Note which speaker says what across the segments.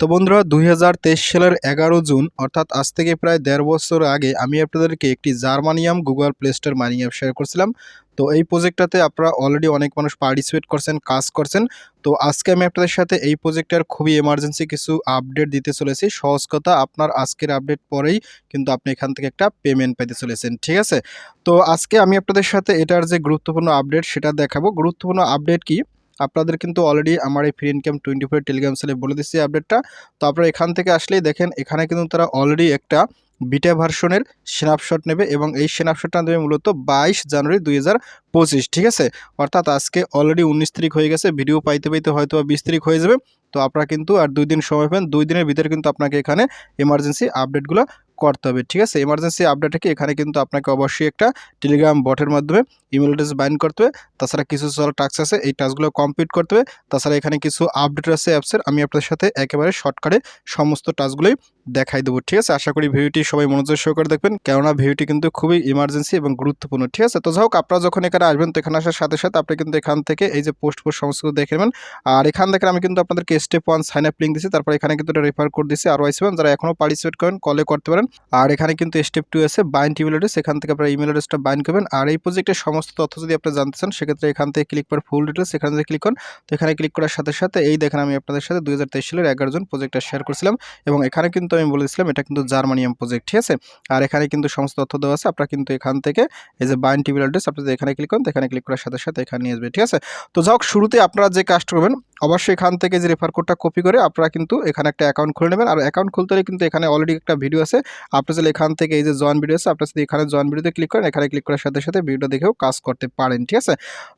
Speaker 1: তো বন্ধুরা, দুই হাজার তেইশ সালের এগারো জুন, অর্থাৎ আজ থেকে প্রায় দেড় বছর আগে আমি আপনাদেরকে একটি germanium Google Play Store mining app share করছিলাম। তো এই প্রজেক্টটাতে আপনারা অলরেডি অনেক মানুষ পার্টিসিপেট করছেন, কাজ করছেন। তো আজকে আমি আপনাদের সাথে এই প্রজেক্টের খুবই এমার্জেন্সি কিছু আপডেট দিতে চলেছি। সহজ কথা, আপনার আজকের আপডেট পরেই কিন্তু আপনি এখান থেকে একটা পেমেন্ট পেতে চলেছেন, ঠিক আছে? তো আজকে আমি আপনাদের সাথে এটার যে গুরুত্বপূর্ণ আপডেট সেটা দেখাবো। গুরুত্বপূর্ণ আপডেট কি? আপনাদের কিন্তু অলরেডি আমার এই free income twenty four telegram সেলে বলে দিচ্ছি আপডেটটা তো আপনারা এখান থেকে আসলেই দেখেন, এখানে কিন্তু তারা অলরেডি একটা বিটা ভার্সনের স্ন্যাপশট নেবে এবং এই স্ন্যাপশটটা দেবে মূলত বাইশ জানুয়ারি দুই হাজার পঁচিশ, ঠিক আছে? অর্থাৎ আজকে অলরেডি উনিশ তারিখ হয়ে গেছে ভিডিও পাইতে পাইতে হয়তো বিশ তারিখ হয়ে যাবে। তো আপনারা কিন্তু আর দুই দিন সময় পাবেন, দুই দিনের ভিতরে কিন্তু আপনাকে এখানে এমার্জেন্সি আপডেটগুলো করতে হবে, ঠিক আছে? এমার্জেন্সি আপডেটে কি? এখানে কিন্তু আপনাকে অবশ্যই একটা টেলিগ্রাম বটের মাধ্যমে ইমেল অ্যাড্রেস বাইন করতে হবে। তাছাড়া কিছু সল টাস্ক আছে, এই টাস্কগুলো কমপ্লিট করতে হবে। তাছাড়া এখানে কিছু আপডেট আছে অ্যাপসের আমি আপনাদের সাথে একেবারে শর্টকাটে সমস্ত টাস্কগুলোই দেখাই দেবো, ঠিক আছে? আশা করি ভিডিওটি সবাই মনোযোগ সহকারে দেখবেন। কেননা ভিডিওটি কিন্তু খুবই ইমার্জেন্সি এবং গুরুত্বপূর্ণ, ঠিক আছে? তো যাই হোক, আপনারা যখন এখানে আসবেন, তো এখানে আসার সাথে সাথে আপনি কিন্তু এখান থেকে এই যে পোস্ট পোস্ট সমস্ত দেখে নেবেন। আর এখান থেকে আমি কিন্তু আপনাদেরকে step one sign up link দিচ্ছি তারপর এখানে কিন্তু এটা রেফার কোড দিচ্ছি আর ওয়াই সেভেন যারা এখনও পার্টিসিপেট করেন কলে করতে পারেন। আর এখানে কিন্তু স্টেপ টু আছে বাইন্ড ইমেল অ্যাড্রেস এখান থেকে আপনার ইমেল অ্যাড্রেসটা বাইন্ড করবেন। আর এই প্রজেক্টের সমস্ত তথ্য যদি আপনি জানতে চান, সেক্ষেত্রে এখান থেকে ক্লিক করে ফুল ডিটেলস এখানে যদি ক্লিক করেন, তো এখানে ক্লিক করার সাথে সাথে এই দেখেন আমি আপনাদের সাথে দুই হাজার তেইশ সালের এগারো জন প্রজেক্টটা শেয়ার করছিলাম। এবং এখানে কিন্তু আমি বলেছিলাম, এটা কিন্তু জার্মানিয়াম প্রজেক্ট ঠিক আছে? আর এখানে কিন্তু সমস্ত তথ্য দেওয়া আছে, আপনারা কিন্তু এখান থেকে এই যে বাইন টিভিল অ্যাড্রেস আপনি যদি এখানে ক্লিক করেন এখানে ক্লিক করার সাথে সাথে এখানে নিয়ে আসবে, ঠিক আছে? তো যাই হোক, শুরুতে আপনারা যে কাজটা করবেন, অবশ্যই এখান থেকে যে রেফার কোডটা কপি করে আপনারা কিন্তু এখানে একটা অ্যাকাউন্ট খুলে নেবেন। আর অ্যাকাউন্ট খুলতে হলে কিন্তু এখানে অলরেডি একটা ভিডিও আছে। আপনি চাইলে এখান থেকে এই যে জয়েন ভিডিও আছে, আপনার যদি এখানে জয়েন ভিডিওতে ক্লিক করেন, এখানে ক্লিক করার সাথে সাথে ভিডিও দেখেও কাজ করতে পারেন, ঠিক আছে?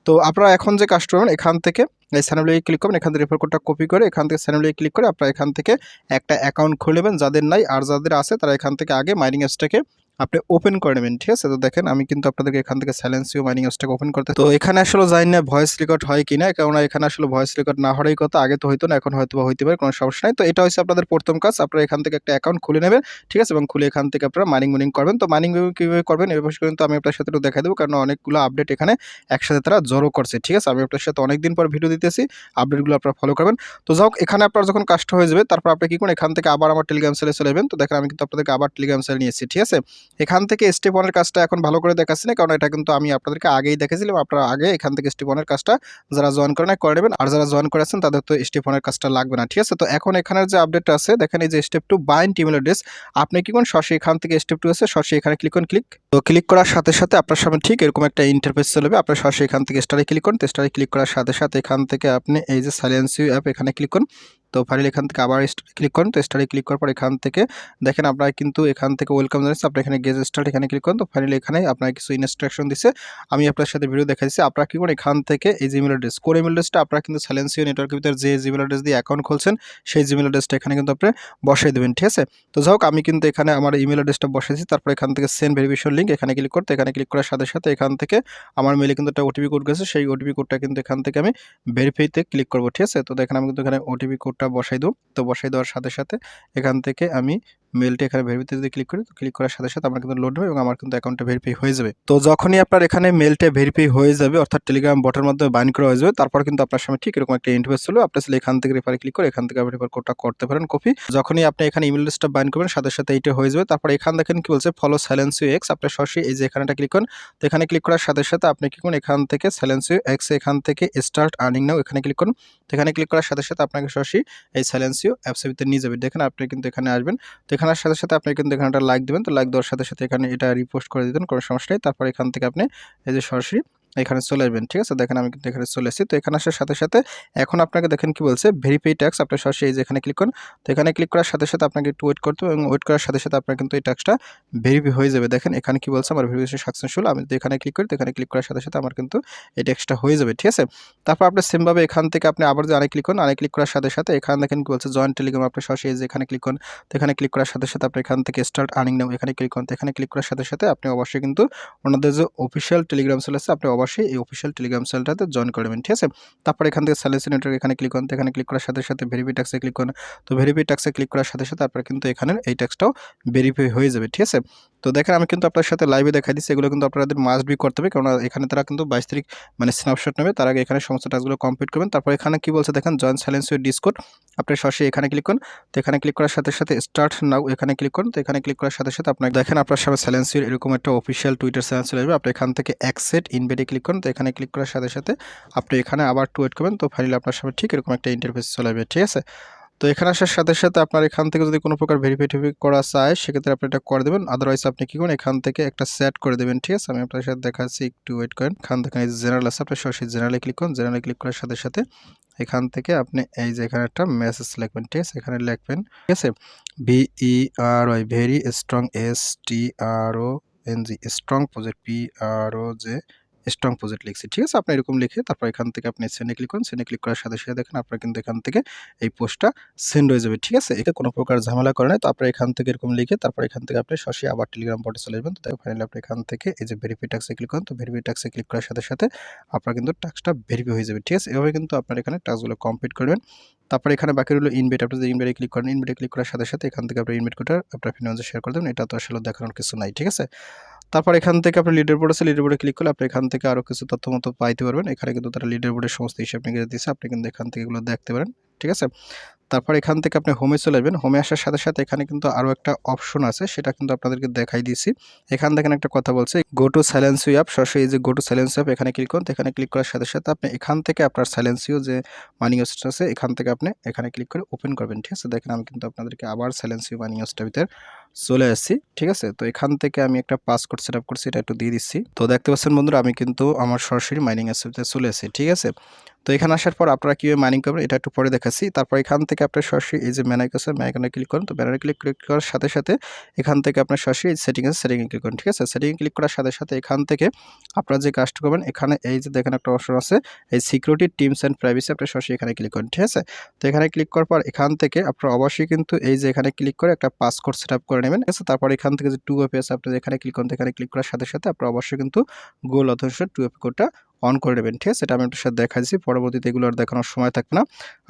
Speaker 1: তো আপনারা এখন যে কাজ করবেন, এখান থেকে এই স্যানেবলিকে ক্লিক করবেন, এখান থেকে রেফার কোডটা কপি করে, এখান থেকে স্যানেবলিকে ক্লিক করে আপনারা এখান থেকে একটা অ্যাকাউন্ট খুলে নেবেন, যাদের নাই আর যাদের আছে, তারা এখান থেকে আগে মাইনিং অ্যাপসটাকে আপনি ওপেন করে নেবেন, ঠিক আছে? তো দেখেন, আমি কিন্তু আপনাদেরকে এখান থেকে স্যালেন্সিও মাইনিং অ্যাপসটাকে ওপেন করতে তো এখানে আসলে জানি না ভয়েস রেকর্ড হয় কি না কেননা এখানে আসলে ভয়েস রেকর্ড না হওয়ারই কথা, আগে তো হইতো না, এখন হয়তো হইতে পারে, কোনো সমস্যা নাই। তো এটা হচ্ছে আপনাদের প্রথম কাজ, আপনারা এখান থেকে একটা অ্যাকাউন্ট খুলে নেবেন, ঠিক আছে? এবং খুলে এখান থেকে আপনারা মাইনিং মাইনিং করবেন। তো মাইনিং কীভাবে করবেন বিষয়ে কিন্তু আমি আপনার সাথে একটু দেখা দেবো কারণ অনেকগুলো আপডেট এখানে একসাথে তারা জড়ো করছে, ঠিক আছে? আমি আপনার সাথে অনেকদিন পর ভিডিও দিতেছি আপডেটগুলো আপনারা ফলো করবেন। তো যাই হোক, এখানে আপনার যখন কাজটা হয়ে যাবে, তারপর আপনি কি করুন এখান থেকে আবার আমার টেলিগ্রাম সেলে চলে যাবেন। তো দেখেন, আমি কিন্তু আপনাদেরকে আবার টেলিগ্রাম সেল নিয়েছি ঠিক আছে? এখান থেকে স্টেপ ওয়ানের কাজটা এখন ভালো করে দেখাচ্ছি না, কারণ এটা কিন্তু আমি আপনাদেরকে আগেই দেখেছিলাম। আপনারা আগে এখান থেকে স্টেপ ওয়ানের কাজটা যারা জয়েন করেন করে নেবেন। আর যারা জয়েন করেছেন তাদের তো স্টেপ ওয়ানের কাজটা লাগবে না, ঠিক আছে? তো এখন এখানের যে আপডেট আছে, দেখেন এই যে step two bind email address আপনি কি করুন সরাসরি এখান থেকে স্টেপ টু আছে সরাসরি এখানে ক্লিক করুন ক্লিক তো ক্লিক করার সাথে সাথে আপনার সামনে ঠিক এরকম একটা ইন্টারফেস চলবে আপনার সরাসরি এখান থেকে স্টারে ক্লিক করুন। স্টারে ক্লিক করার সাথে সাথে এখান থেকে আপনি এই যে সাইলেন্সিও অ্যাপ এখানে ক্লিক করুন। তো ফাইনাল এখান থেকে আবার ক্লিক করুন। তো স্টারে ক্লিক করার পর এখান থেকে দেখেন আপনারা কিন্তু এখান থেকে ওয়েলকাম জানাচ্ছি আপনার এখানে গেজ স্টার্ট এখানে ক্লিক করুন। তো ফাইনালি এখানে আপনার কিছু ইনস্ট্রাকশন দিচ্ছে আমি আপনার সাথে ভিডিও দেখা দিচ্ছি আপনারা কি করুন, এখান থেকে এই জিমেল অ্যাড্রেস কোর ইমেল অ্যাড্রেসটা আপনারা কিন্তু সাইলেন্সিও নেটওয়ার্কের ভিতরে যে জিমেল অ্যাড্রেস দিয়ে অ্যাকাউন্ট খুলছেন, সেই জিমেল অ্যাড্রেসটা এখানে কিন্তু আপনি বসাই দেবেন, ঠিক আছে? তো যাই হোক, আমি কিন্তু এখানে আমার ইমেল অ্যাড্রেসটা বসেছি তারপর এখান থেকে সেন্ড ভেরিফিকেশন লিঙ্ক এখানে ক্লিক করতে, এখানে ক্লিক করার সাথে সাথে এখান থেকে আমার মেলে কিন্তু একটা ওটিপি কোড গেছে। সেই ওটিপি কোডটা কিন্তু এখান থেকে আমি ভেরিফাইতে ক্লিক করব, ঠিক আছে? তো দেখেন, আমি কিন্তু এখানে ওটিপি কোডটা বসাই দেবো। তো বসাই দেওয়ার সাথে সাথে এখান থেকে আমি মেলটি এখানে ভেরিফাইতে যদি ক্লিক করি, তো ক্লিক করার সাথে সাথে আমার কিন্তু লোড হবে এবং আমার কিন্তু অ্যাকাউন্টটা ভেরিফাই হয়ে যাবে। তো যখনই আপনার এখানে মেলটা ভেরিফাই হয়ে যাবে, অর্থাৎ টেলিগ্রাম বটের মাধ্যমে বাইন করা হয়ে যাবে, তারপর কিন্তু আপনার সামনে ঠিক এরকম একটা ইন্টারভেস ছিল আপনি আসলে এখান থেকে রেফারে ক্লিক করে এখান থেকে আপনি রেফার কোডটা করতে পারেন কপি যখনই আপনি এখানে ইমেল লিস্টটা বাইন করবেন, সাথে সাথে এইটা হয়ে যাবে। তারপর এখান দেখেন কি বলছে ফলো সাইলেন্সিও এক্স আপনি সরাসরি এই যে এখানেটা ক্লিক করুন, তো এখানে ক্লিক করার সাথে সাথে আপনি কি করুন, এখান থেকে সাইলেন্সিও এক্স এখান থেকে স্টার্ট আর্নিং নাও এখানে ক্লিক করুন। তো এখানে ক্লিক করার সাথে সাথে আপনাকে সরাসরি এই সাইলেন্সিও অ্যাপসের ভিতরে নিয়ে যাবে। দেখেন আপনি কিন্তু এখানে আসবেন, তো এখানের সাথে সাথে আপনি কিন্তু এখানে একটা লাইক দেবেন। তো লাইক দেওয়ার সাথে সাথে এখানে এটা রিপোস্ট করে দিতেন, কোনো সমস্যা নেই। তারপর এখান থেকে আপনি এই যে সরাসরি এখানে চলে আসবেন, ঠিক আছে? দেখেন আমি কিন্তু এখানে চলে এসেছি। তো এখানে আসার সাথে সাথে এখন আপনাকে দেখেন কি বলছে? ভেরিফাই ট্যাক্স আপনার সরাসরি এই যে এখানে ক্লিক করুন। তো এখানে ক্লিক করার সাথে সাথে আপনাকে একটু ওয়েট করতে হবে এবং ওয়েট করার সাথে সাথে আপনার কিন্তু এই ট্যাক্সটা ভেরিফাই হয়ে যাবে। দেখেন এখানে কি বলছে? আমার ভেরিফিকেশন সাকসেসফুল, আমি যদি এখানে ক্লিক করি, তো এখানে ক্লিক করার সাথে সাথে আমার কিন্তু এই ট্যাক্সটা হয়ে যাবে, ঠিক আছে? তারপর আপনি সেমভাবে এখান থেকে আপনি আবার যে আরেক ক্লিক করুন, আরেক ক্লিক করার সাথে সাথে এখানে দেখেন কি বলছে? জয়েন্ট টেলিগ্রাম আপনি সরাসরি এই যে এখানে ক্লিক করুন। তো এখানে ক্লিক করার সাথে সাথে আপনি এখান থেকে স্টার্ট আর্নিং নাও এখানে ক্লিক করুন। এখানে ক্লিক করার সাথে সাথে আপনি অবশ্যই কিন্তু ওনাদের যে অফিসিয়াল টেলিগ্রাম সেল আছে, আপনি অবশ্যই এই অফিসিয়াল টেলিগ্রাম চ্যানেলটাতে জয়েন করবেন ঠিক আছে? তারপর এখান থেকে স্যালেসি নেটওয়ার্ক এখানে ক্লিক করেন এখানে ক্লিক করার সাথে সাথে ভেরিফাই ট্যাক্সে ক্লিক করেন। তো ভেরিফাই ট্যাক্সে ক্লিক করার সাথে সাথে আপনার কিন্তু এখানে এই ট্যাক্সটাও ভেরিফাই হয়ে যাবে, ঠিক আছে? তো দেখেন, আমি কিন্তু আপনার সাথে লাইভে দেখাই দিচ্ছি। এগুলো কিন্তু আপনাদের মাস্ট বি করতে হবে। কারণ এখানে তারা কিন্তু বাইশ তারিখ মানে স্ন্যাপশট নেবে। তার আগে এখানে সমস্ত টাস্কগুলো কমপ্লিট করবেন। তারপর এখানে কি বলছে দেখেন জয়েন সাইলেন্স ইউর ডিসকোড আপনি সরাসরি এখানে ক্লিক করুন। তো এখানে ক্লিক করার সাথে সাথে স্টার্ট নাও এখানে ক্লিক করুন। তো এখানে ক্লিক করার সাথে সাথে আপনার দেখেন, আপনার সামনে সাইলেন্সির এরকম একটা অফিসিয়াল টুইটার চ্যানেল চলে আসবে। আপনি এখান থেকে অ্যাকসেট ইনভেটে ক্লিক করুন। তো এখানে ক্লিক করার সাথে সাথে আপনি এখানে আবার টু করবেন। তো ফাইনালি আপনার সামনে ঠিক এরকম একটা ইন্টারফেস চলে আসবে। ঠিক আছে? তো এখানে আসার সাথে সাথে আপনার এখান থেকে যদি কোনো প্রকার ভেরিফাই করা চায়, সেক্ষেত্রে আপনি এটা করে দেবেন। আদারওয়াইজ আপনি কি করেন এখান থেকে একটা সেট করে দেবেন, ঠিক আছে? আমি আপনার সাথে দেখাচ্ছি, একটু ওয়েট করেন। এখান থেকে জেনারেল আছে, আপনি সরাসরি জেনারেলে ক্লিক করুন। জেনারেলে ক্লিক করার সাথে সাথে এখান থেকে আপনি এই যে এখানে একটা মেসেজ লিখবেন, ঠিক আছে? এখানে লিখবেন, ঠিক আছে? V E R Y very strong S T R O N G strong project P R O J strong project লিখছি, ঠিক আছে? আপনি এরকম লিখে তারপর এখান থেকে আপনি সেনে ক্লিক করুন সেনে ক্লিক করার সাথে সাথে দেখেন আপনার কিন্তু এখান থেকে এই পোস্টটা সেন্ড হয়ে যাবে, ঠিক আছে? এটা কোনো প্রকার ঝামেলা করে নাই। তো আপনার এখান থেকে এরকম লিখে তারপর এখান থেকে আপনি সরাসরি আবার টেলিগ্রাম বটে চলে যাবেন তো ফাইনালি আপনি এখান থেকে এই যে ভেরিফাই টাক্সে ক্লিক করুন। তো ভেরিফাই টাক্সে ক্লিক করার সাথে সাথে আপনার কিন্তু টাক্সটা ভেরিফাই হয়ে যাবে, ঠিক আছে? এভাবে কিন্তু আপনার এখানে টাস্কগুলো কমপ্লিট করবেন তারপর এখানে বাকি রইল ইনভেট আপনি যদি ইনভেটে ক্লিক করেন ইনভেটে ক্লিক করার সাথে সাথে এখান থেকে আপনি ইনভেট কোডটা আপনার ফিনান্সে শেয়ার করে দেবেন। এটা তো আসলে দেখানোর কিছু নাই, ঠিক আছে? তারপর এখান থেকে আপনি লিডার বোর্ড আছে লিডার বোর্ডে ক্লিক করলে আপনি এখান থেকে আরও কিছু তথ্য মতো পাইতে পারবেন। এখানে কিন্তু তারা লিডার বোর্ডের সমস্ত হিসাব নিয়ে দিয়েছে আপনি কিন্তু এখান থেকে এগুলো দেখতে পারেন। ঠিক আছে? তারপর এখান থেকে আপনি হোমে চলে যাবেন হোমে আসার সাথে সাথে এখানে কিন্তু আরও একটা অপশন আছে, সেটা কিন্তু আপনাদেরকে দেখাই দিয়েছি। এখান থেকে একটা কথা বলছে go to silence you app সরাসরি যে গো টু সাইলেন্স অ্যাপ এখানে ক্লিক করুন। এখানে ক্লিক করার সাথে সাথে আপনি এখান থেকে আপনার সাইলেন্স ইউ যে মানি ওয়েস্ট আছে, এখান থেকে আপনি এখানে ক্লিক করে ওপেন করবেন। ঠিক আছে? দেখেন আমি কিন্তু আপনাদেরকে আবার সাইলেন্স ইউ মানি ওয়েস্টের ভিতরে চলে আসছি। ঠিক আছে? তো এখান থেকে আমি একটা পাসকোড সেট আপ করছি, এটা একটু দিয়ে দিচ্ছি। তো দেখতে পাচ্ছেন বন্ধুরা, আমি কিন্তু আমার সরাসরি মাইনিং অ্যাপসে চলে আসছি ঠিক আছে? তো এখানে আসার পর আপনারা কীভাবে মাইনিং করবেন, এটা একটু পরে দেখাচ্ছি। তারপর এখান থেকে আপনার সরাসরি এই যে ম্যানাইক আছে ম্যানাইকনে ক্লিক করুন। তো ব্যানারে ক্লিক ক্লিক করার সাথে সাথে এখান থেকে আপনার সরাসরি সেটিং আছে সেটিংয়ে ক্লিক করুন, ঠিক আছে? সেটিংয়ে ক্লিক করার সাথে সাথে এখান থেকে আপনারা যে কাজটা করবেন, এখানে এই যে দেখেন একটা অপশন আছে, এই সিকিউরিটি টিমস অ্যান্ড প্রাইভেসি আপনার সরাসরি এখানে ক্লিক করুন, ঠিক আছে? তো এখানে ক্লিক করার পর এখান থেকে আপনারা অবশ্যই কিন্তু এই যে এখানে ক্লিক করে একটা পাসকোড সেট আপ করে নেবেন, ঠিক আছে? তারপর এখান থেকে যে টু এফ আছে আপনি এখানে ক্লিক করুন এখানে ক্লিক করার সাথে সাথে আপনারা অবশ্যই কিন্তু গোল অথবা টু এফ কোডটা অন করে নেবেন, ঠিক আছে? এটা আমি আপনার সাথে দেখা দিচ্ছি পরবর্তীতে এগুলো আর দেখানোর সময় থাকবে না।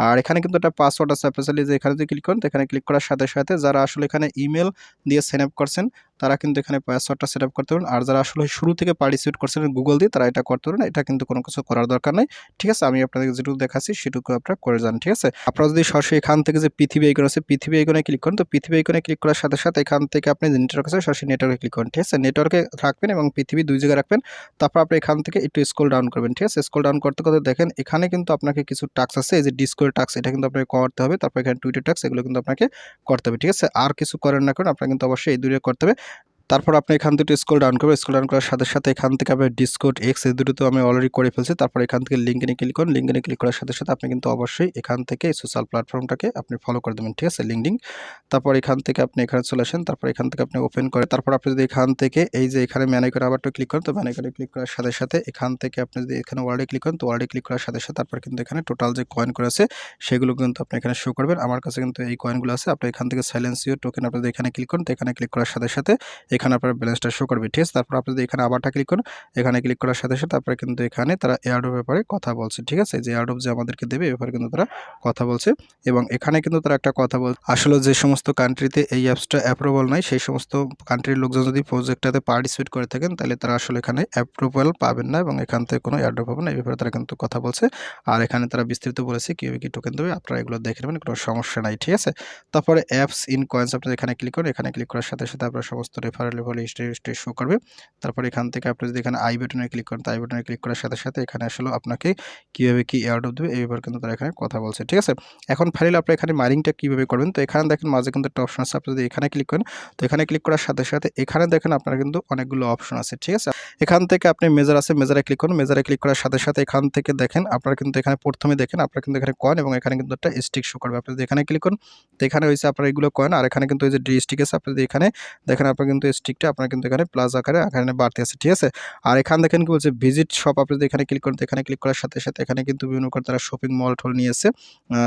Speaker 1: আর এখানে কিন্তু একটা পাসওয়ার্ড আছে স্পেশালি যে এখানে যদি ক্লিক করেন এখানে ক্লিক করার সাথে সাথে যারা আসলে এখানে ইমেল দিয়ে সাইন আপ করছেন, তারা কিন্তু এখানে পাসওয়ার্ডটা সেট আপ করতে পারেন। আর যারা আসলে শুরু থেকে পার্টিসিপেট করছেন গুগল দিয়ে, তারা এটা করতে পারেন। এটা কিন্তু কোনো কিছু করার দরকার নেই, ঠিক আছে? আমি আপনাদের যেটুকু দেখাচ্ছি, সেটুকু আপনারা করে যান, ঠিক আছে? আপনারা যদি সরাসরি এখান থেকে যে পৃথিবী আইকন আছে পৃথিবী আইকনে ক্লিক করেন, তো পৃথিবী আইকনে ক্লিক করার সাথে সাথে এখান থেকে আপনি যে নেটওয়ার্ক আছে, সরাসরি নেটওয়ার্কে ক্লিক করেন, ঠিক আছে? নেটওয়ার্কে রাখবেন এবং পৃথিবী দুই জায়গায় রাখবেন। তারপর আপনি এখান থেকে একটু স্ক্রল ডাউন করবেন, ঠিক আছে? স্কোল ডাউন করতে করতে দেখেন, এখানে কিন্তু আপনাকে কিছু টাক্স আছে, এই যে ডিসকোয়ের টাক্স এটা কিন্তু আপনাকে করতে হবে। তারপর এখানে টুইটার টাক্স এগুলো কিন্তু আপনাকে করতে হবে, ঠিক আছে? আর কিছু করেন না করেন, আপনাকে কিন্তু অবশ্যই এই দূরে করতে হবে। তারপর আপনি এখান থেকে স্কুল ডাউন করবেন স্কুল ডাউন করার সাথে সাথে এখান থেকে আপনি ডিসকোড এক্স এই দুটো তো আমি অলরেডি করে ফেলছি। তারপর এখান থেকে লিঙ্কে ক্লিক করুন লিঙ্কে ক্লিক করার সাথে সাথে আপনি কিন্তু অবশ্যই এখান থেকে সোশ্যাল প্ল্যাটফর্মটাকে আপনি ফলো করে দেবেন, ঠিক আছে? লিঙ্কডিং তারপর এখান থেকে আপনি এখানে চলে আসেন, তারপর এখান থেকে আপনি ওপেন করে, তারপর আপনি যদি এখান থেকে এই যে এখানে ম্যানে করে আবার ক্লিক করেন, তো ম্যানে করে ক্লিক করার সাথে সাথে এখান থেকে আপনি যদি এখানে ওয়ার্ডে ক্লিক করেন, তো ওয়ার্ডে ক্লিক করার সাথে সাথে তারপর কিন্তু এখানে টোটাল যে কয়েন করে আছে, সেগুলো কিন্তু আপনি এখানে শো করবেন। আমার কাছে কিন্তু এই কয়েনগুলো আছে, আপনি এখান থেকে সাইলেন্স ইউর টোকেন আপনি এখানে ক্লিক করেন, তো এখানে ক্লিক করার সাথে সাথে এখানে আপনার ব্যালেন্সটা শো করবে, ঠিক আছে? তারপর আপনি যদি এখানে আবারটা ক্লিক করেন, এখানে ক্লিক করার সাথে সাথে তারপরে কিন্তু এখানে তারা এয়ারডোর ব্যাপারে কথা বলছে, ঠিক আছে? যে এয়ারডোপ যে আমাদেরকে দেবে, এ ব্যাপারে কিন্তু তারা কথা বলছে এবং এখানে কিন্তু তারা একটা কথা বল, আসলে যে সমস্ত কান্ট্রিতে এই অ্যাপসটা অ্যাপ্রুভাল নাই, সেই সমস্ত কান্ট্রির লোকজন যদি প্রজেক্টটাতে পার্টিসিপেট করে থাকেন, তাহলে তারা আসলে এখানে অ্যাপ্রুভাল পাবেন না এবং এখান থেকে কোনো এয়ারড্রপ পাবেন না, এই ব্যাপারে তারা কিন্তু কথা বলছে। আর এখানে তারা বিস্তৃত বলেছে কীভাবে কী টোকেন দেবে, আপনারা এগুলো দেখে নেবেন, কোনো সমস্যা নাই, ঠিক আছে? তারপরে অ্যাপস ইন কয়েন্স আপনার এখানে ক্লিক করুন, এখানে ক্লিক করার সাথে সাথে আপনার সমস্ত referral level history history show করবে। তারপর এখান থেকে আপনি যদি এখানে আই বাটনে ক্লিক করেন, তো আই বাটনে ক্লিক করার সাথে সাথে এখানে আসলে আপনাকে কীভাবে কী এয়ারড্রপ দেবে এই ব্যাপারে কিন্তু তারা এখানে কথা বলছে, ঠিক আছে? এখন ফাইনালি আপনি এখানে মাইনিংটা কীভাবে করবেন, তো এখানে দেখেন মাঝে কিন্তু একটা অপশন আছে, আপনি যদি এখানে ক্লিক করেন, তো এখানে ক্লিক করার সাথে সাথে এখানে দেখেন আপনার কিন্তু অনেকগুলো অপশন আছে, ঠিক আছে? এখান থেকে আপনি মেজার আছে মেজারে ক্লিক করুন। মেজারে ক্লিক করার সাথে সাথে এখান থেকে দেখেন, আপনারা কিন্তু এখানে প্রথমে দেখেন, আপনারা কিন্তু এখানে কয়েন এবং এখানে কিন্তু একটা স্টিক শো করবে। আপনি যদি এখানে ক্লিক করুন, তো এখানে হয়েছে আপনার এগুলো কয়েন আর এখানে কিন্তু ওই যে ডি স্টিক আছে, আপনি যদি এখানে দেখেন, আপনার কিন্তু স্টিকটা আপনার কিন্তু এখানে প্লাস আকারে, এখানে বাড়তে আছে, ঠিক আছে? আর এখানে দেখেন কি বলছে ভিজিট শপ আপনি যদি এখানে ক্লিক করেন, তো এখানে ক্লিক করার সাথে সাথে এখানে কিন্তু বিভিন্ন করে তারা শপিং মল টল নিয়েছে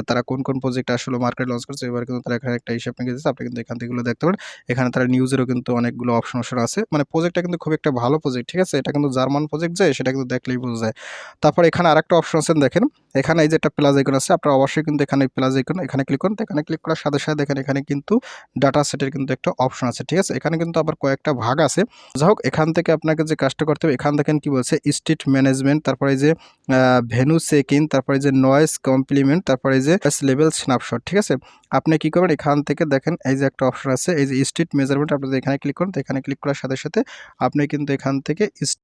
Speaker 1: তারা কোন কোন প্রজেক্ট আসলে মার্কেট লঞ্চ করছে, এবার কিন্তু তারা এখানে একটা হিসাব নিয়ে গেছে আপনি কিন্তু এখান থেকে দেখতে পারেন। এখানে তারা নিউজেরও কিন্তু অনেকগুলো অপশন অপশন আছে। মানে প্রজেক্টটা কিন্তু খুব একটা ভালো প্রজেক্ট ঠিক আছে? এটা কিন্তু জার্মান প্রজেক্ট যে, সেটা কিন্তু দেখলেই বোঝা যায়। তারপর এখানে আরেকটা অপশন আছে, দেখেন। এখানে এই যে একটা প্লাস আইকন আছে, আপনারা অবশ্যই কিন্তু এখানে প্লাস আইকন এখানে ক্লিক করুন। এখানে ক্লিক করার সাথে সাথে দেখেন, এখানে কিন্তু ডাটা সেটের কিন্তু একটা অপশন আছে, ঠিক আছে? এখানে কিন্তু আবার কয়েকটা ভাগ আছে। যাই হোক, এখান থেকে আপনাকে যে কাজটা করতে হবে, এখান দেখেন কি বলছে স্ট্রিট ম্যানেজমেন্ট তারপরে যে ভেনু চেক ইন তারপরে যে নয়েজ কমপ্লিমেন্ট তারপরে যে লেভেল স্ন্যাপশট ঠিক আছে? আপনি কি করবেন, এখান থেকে দেখেন, এই যে একটা অপশন আছে, এই যে স্ট্রিট মেজারমেন্ট আপনি এখানে ক্লিক করুন এখানে ক্লিক করার সাথে সাথে আপনি কিন্তু এখান থেকে It is.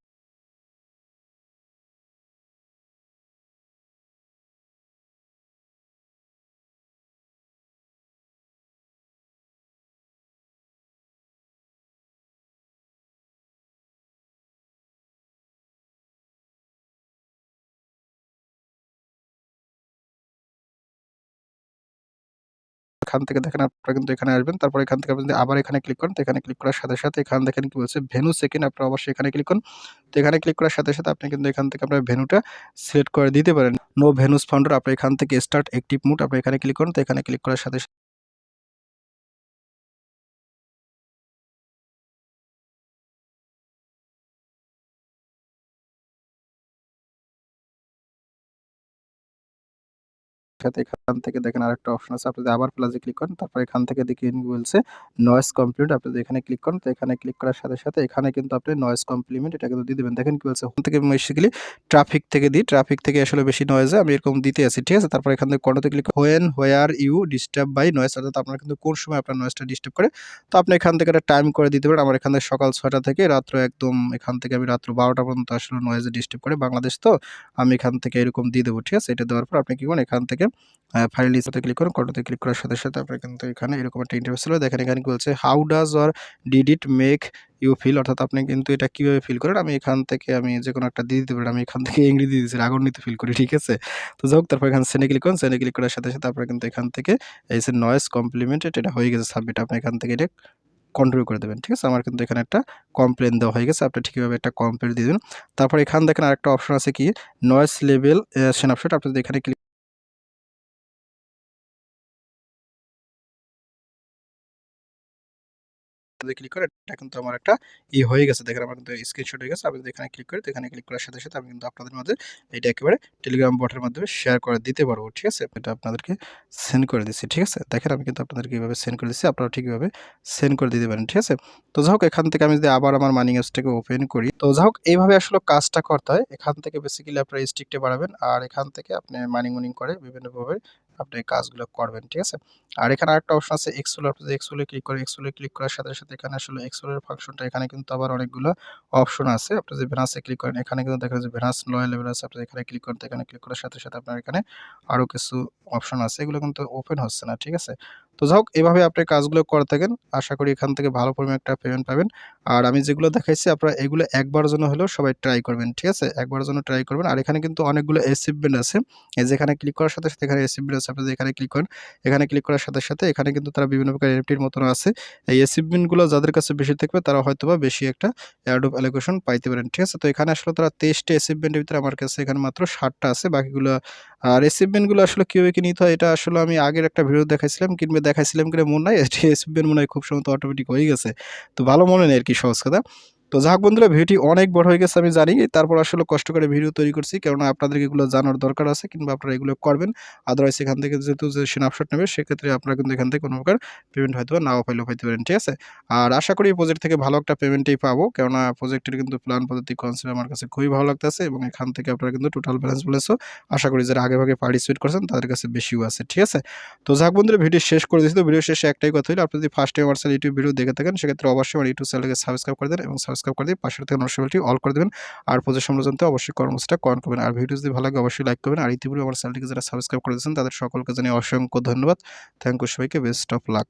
Speaker 1: এখান থেকে দেখেন আপনারা কিন্তু এখানে আসবেন। তারপর এখান থেকে আপনি আবার এখানে ক্লিক করেন। তো এখানে ক্লিক করার সাথে সাথে এখান দেখেন কি বলছে ভেনু সেকেন্ড আপনারা অবশ্যই এখানে ক্লিক করুন। তো এখানে ক্লিক করার সাথে সাথে আপনি কিন্তু এখান থেকে আপনার ভেনুটা সিলেক্ট করে দিতে পারেন। নো ভেনুস ফাউন্ডার আপনি এখান থেকে স্টার্ট অ্যাক্টিভ মুড আপনি এখানে ক্লিক করুন। তো এখানে ক্লিক করার সাথে সাথে এখান থেকে দেখেন আরেকটা অপশন আছে। আপনি আবার প্লাসে ক্লিক করেন, তারপর এখান থেকে দেখেন বলছে নয়েজ কমপ্লিমেন্ট আপনি এখানে ক্লিক করেন, তো এখানে ক্লিক করার সাথে সাথে এখানে কিন্তু আপনি নয়েজ কমপ্লিমেন্ট এটা কিন্তু দিয়ে দেবেন। দেখেন কি বলছে ওখান থেকে বেসিক্যালি ট্রাফিক থেকে দিই। ট্রাফিক থেকে আসলে বেশি নয়েজে আমি এরকম দিতে আছি, ঠিক আছে? তারপর এখান থেকে কন্টোতে click when where you disturb by noise অর্থাৎ আপনার কিন্তু কোন সময় আপনার নয়েজটা ডিস্টার্ব করে। তো আপনি এখান থেকে একটা টাইম করে দিতে পারেন। আমার এখান থেকে সকাল ছয়টা থেকে রাত্র একদম এখান থেকে আমি রাত্র বারোটা পর্যন্ত আসলে নয়েজে ডিস্টার্ব করে। বাংলাদেশ তো আমি এখান থেকে এরকম দিয়ে দেবো, ঠিক আছে? এটা দেওয়ার পর আপনি কি করেন এখান থেকে ফাইল লিস্টে ক্লিক করুন কন্টোতে ক্লিক করার সাথে সাথে আপনার কিন্তু এখানে এরকম একটা ইন্টারভিউ ছিল। দেখেন এখানে কি বলছে how does or did it make you feel অর্থাৎ আপনি কিন্তু এটা কীভাবে ফিল করেন? আমি এখান থেকে আমি যে কোনো একটা দিয়ে দিতে পারি আমি এখান থেকে ইংরেজি দিয়ে দিয়েছি, রাগান্বিত ফিল করি, ঠিক আছে? তো যাই হোক, তারপর এখানে সেনে ক্লিক করুন। সেনে ক্লিক করার সাথে সাথে আপনার কিন্তু এখান থেকে এই যে নয়েস কমপ্লিমেন্টেড এটা হয়ে গেছে সাবমিট আপনি এখান থেকে এটা কন্ট্রোল করে দেবেন, ঠিক আছে? আমার কিন্তু এখানে একটা কমপ্লেন দেওয়া হয়ে গেছে। আপনি ঠিকভাবে একটা কমপ্লেন দিয়ে দেবেন। তারপর এখান দেখেন আরেকটা অপশন আছে কি? নয়েস লেভেল সেনাপশট আপনি এখানে ক্লিক ক্লিক করে, এটা কিন্তু আমার একটা ই হয়ে গেছে। দেখেন আমার কিন্তু স্ক্রিনশট হয়ে গেছে, আমি আপনি এখানে ক্লিক করে এখানে ক্লিক করার সাথে সাথে আমি কিন্তু আপনাদের মধ্যে এটা একেবারে টেলিগ্রাম বটের মাধ্যমে শেয়ার করে দিতে পারব, ঠিক আছে? এটা আপনাদেরকে সেন্ড করে দিচ্ছি ঠিক আছে? দেখেন আমি কিন্তু আপনাদেরকে এইভাবে সেন্ড করে দিচ্ছি আপনারা ঠিকভাবে সেন্ড করে দিতে পারেন, ঠিক আছে? তো যাই হোক, এখান থেকে আমি যদি আবার আমার মানি অ্যাপসটাকে ওপেন করি, তো যাই হোক, এইভাবে আসলে কাজটা করতে হয়। এখান থেকে বেসিক্যালি আপনার স্টিকটা বাড়াবেন, আর এখান থেকে আপনি মানি মুনিং করে বিভিন্নভাবে আপনি কাজগুলো করবেন, ঠিক আছে? আর এখানে আরেকটা অপশন আছে এক্সুলার এক্সুলে ক্লিক করে এক্সুলে ক্লিক করার সাথে সাথে এখানে আসলে এক্সুলের ফাংশনটা এখানে কিন্তু আবার অনেকগুলো অপশন আছে। আপনি যে ভেনাসে ক্লিক করেন, এখানে কিন্তু দেখা যাচ্ছে ভেনাস লয়াল লেভেল আছে। আপনি এখানে ক্লিক করেন এখানে ক্লিক করার সাথে সাথে আপনার এখানে আরও কিছু অপশন আছে। এগুলো কিন্তু ওপেন হচ্ছে না, ঠিক আছে? তো যাই হোক, এভাবে আপনি কাজগুলো করে থাকেন। আশা করি এখান থেকে ভালো পরিমাণে একটা পেমেন্ট পাবেন। আর আমি যেগুলো দেখাইছি, আপনারা এগুলো একবার জন্য হলেও সবাই ট্রাই করবেন, ঠিক আছে? একবার জন্য ট্রাই করবেন। আর এখানে কিন্তু অনেকগুলো অ্যাচিভমেন্ট আছে। যেখানে ক্লিক করার সাথে সাথে এখানে অ্যাচিভমেন্ট আছে। আপনি এখানে ক্লিক করেন, এখানে ক্লিক করার সাথে সাথে এখানে কিন্তু তারা বিভিন্ন প্রকার এনএফটির মতন আছে। এই অ্যাচিভমেন্টগুলো যাদের কাছে বেশি থাকবে, তারা হয়তো বা বেশি একটা অ্যাডোব অ্যালোকেশন পাইতে পারেন, ঠিক আছে? তো এখানে আসলে তারা তেইশটা অ্যাচিভমেন্টের ভিতরে আমার কাছে এখানে মাত্র ষাটটা আছে। বাকিগুলো, আর অ্যাচিভমেন্টগুলো আসলে কীভাবে কি নিতে হয়, এটা আসলে আমি আগের একটা ভিডিও দেখাইছিলাম। কিংবা দেখাইছিলাম কিনা মনে নাই এসিপেন মনে হয় খুব সময় অটোমেটিক হয়ে গেছে। তো ভালো মনে নেই আর কি সহজ কথা। তো যাক বন্ধুরা, ভিডিওটি অনেক বড় হয়ে গেছে, আমি জানি। তারপর আসলে কষ্ট করে ভিডিও তৈরি করছি, কেননা আপনাদের এগুলো জানার দরকার আছে, কিংবা আপনারা এগুলো করবেন। আদারওয়াইজ এখান থেকে যেহেতু যে স্ন্যাপশট নেবে, সেক্ষেত্রে আপনারা কিন্তু এখান থেকে কোনো প্রকার পেমেন্ট হয়তো নাও পাইলেও পাইতে পারেন, ঠিক আছে? আর আশা করি এই প্রজেক্ট থেকে ভালো একটা পেমেন্টই পাবো, কেননা প্রজেক্টের কিন্তু প্ল্যান পদ্ধতি কনসেপ্ট আমার কাছে খুবই ভালো লাগতেছে, এবং এখান থেকে আপনারা কিন্তু টোটাল ব্যালেন্স বলেছ। আশা করি যারা আগে ভাগে পার্টিসিপেট করছেন, তাদের কাছে বেশিও আছে, ঠিক আছে? তো যাক বন্ধুরা, ভিডিও শেষ করে দিচ্ছি তো ভিডিও শেষে একটাই কথা হলো, আপনি যদি ফার্স্ট টাইম আমার ইউটিউব ভিডিও দেখে থাকেন, সেক্ষেত্রে অবশ্যই আমার ইউটিউব চ্যানেলকে সাবস্ক্রাইব করে দেন, এবং সাবস্ক্রাইব করে দিয়ে পাশের থেকে নোটিফিকেশনটি অল করে দেবেন। আর প্রজেক্ট জানতে অবশ্যই কর্মসূচিটা কমেন্ট করবেন। আর ভিডিও যদি ভালো লাগে, অবশ্যই লাইক করবেন। আর ইতিপূর্বে আমার চ্যানেলটিকে যারা সাবস্ক্রাইব করে দিয়েছেন, তাদের সকলকে জানিয়ে অসংখ্য ধন্যবাদ। থ্যাংক ইউ সবাইকে। Best of luck